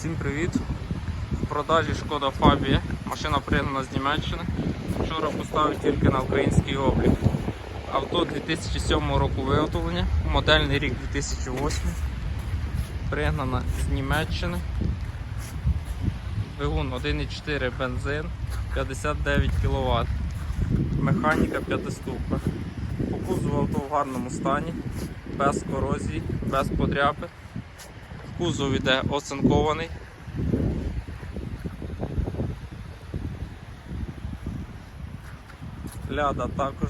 Всім привіт! В продажі шкода Фабія. Машина пригнана з Німеччини. Вчора поставив тільки на український облік. Авто 2007 року виготовлення, модельний рік 2008. Пригнана з Німеччини. Двигун 1,4 бензин, 59 кВт. Механіка п'ятиступна. По кузову авто в гарному стані, без корозії, без подряпи. Кузов іде оцинкований. Ляда також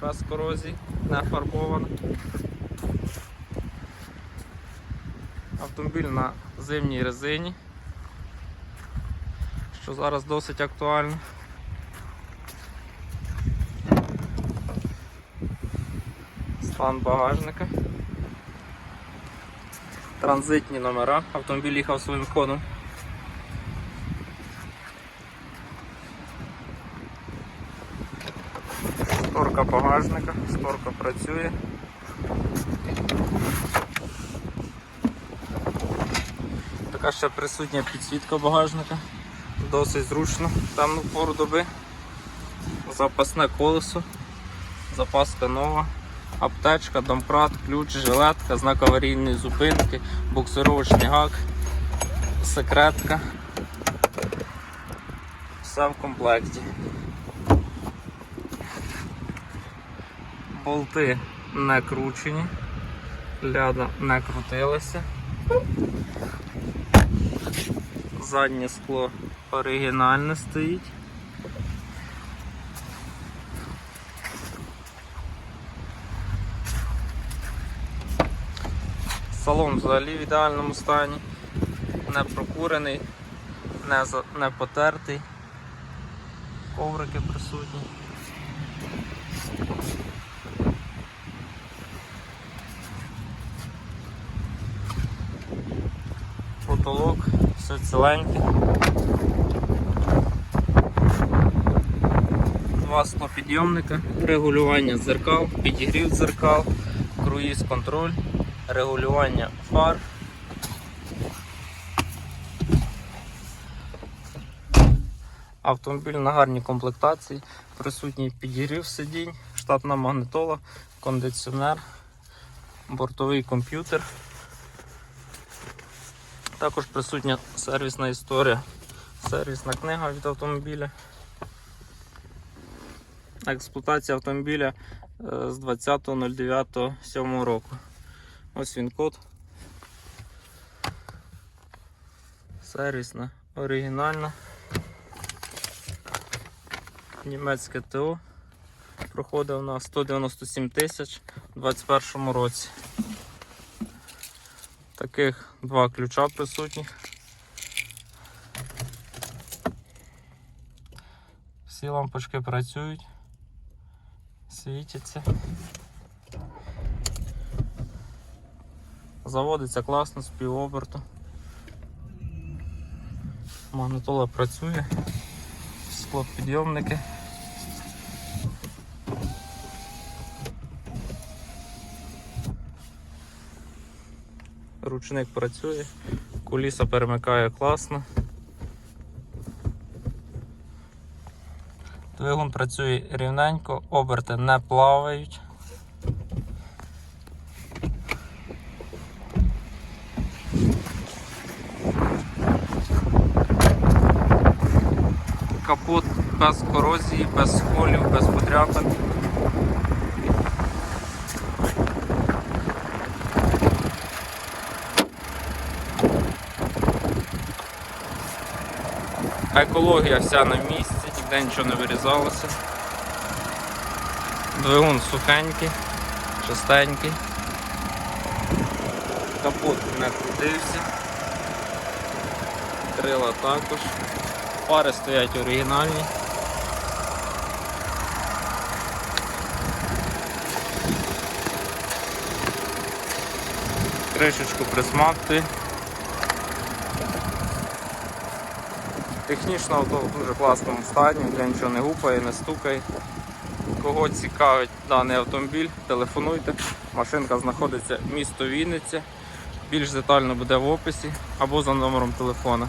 без корозії, не фарбована. Автомобіль на зимній резині, що зараз досить актуально. Стан багажника. Транзитні номера. Автомобіль їхав своїм ходом. Шторка багажника, шторка працює. Така ще присутня підсвітка багажника. Досить зручно темну пору доби. Запасне колесо, запаска нова аптечка, домкрат, ключ, жилетка, знак аварійної зупинки, буксировочний гак, секретка. Все в комплекті. Болти не кручені, ляда не крутилася. Заднє скло оригінальне стоїть. Салон взагалі в ідеальному стані, не прокурений, не, за- не потертий, коврики присутні. Потолок, все ціленьке. Два склопідйомника, регулювання дзеркал, підігрів дзеркал, круїз контроль регулювання фар. Автомобіль на гарній комплектації, присутній підігрів сидінь, штатна магнитола, кондиціонер, бортовий комп'ютер. Також присутня сервісна історія, сервісна книга від автомобіля. Експлуатація автомобіля е, з 20.09.7 року. Ось він код. Сервісна, оригінальна. Німецьке ТО. Проходив на 197 тисяч у 2021 році. Таких два ключа присутніх. Всі лампочки працюють, світяться. Заводиться класно з півоберту. Магнитола працює, склопідйомники. Ручник працює, куліса перемикає класно. Двигун працює рівненько, оберти не плавають. Капот без корозії, без сколів, без подряпин. Екологія вся на місці, ніде нічого не вирізалося. Двигун сухенький, чистенький. Капот не крутився. Крила також. Фари стоять оригінальні. Кришечку присмактує. Технічно авто в дуже класному стані, для нічого не гупає, не стукає. Кого цікавить даний автомобіль, телефонуйте. Машинка знаходиться в місто Вінниця, Більш детально буде в описі або за номером телефона.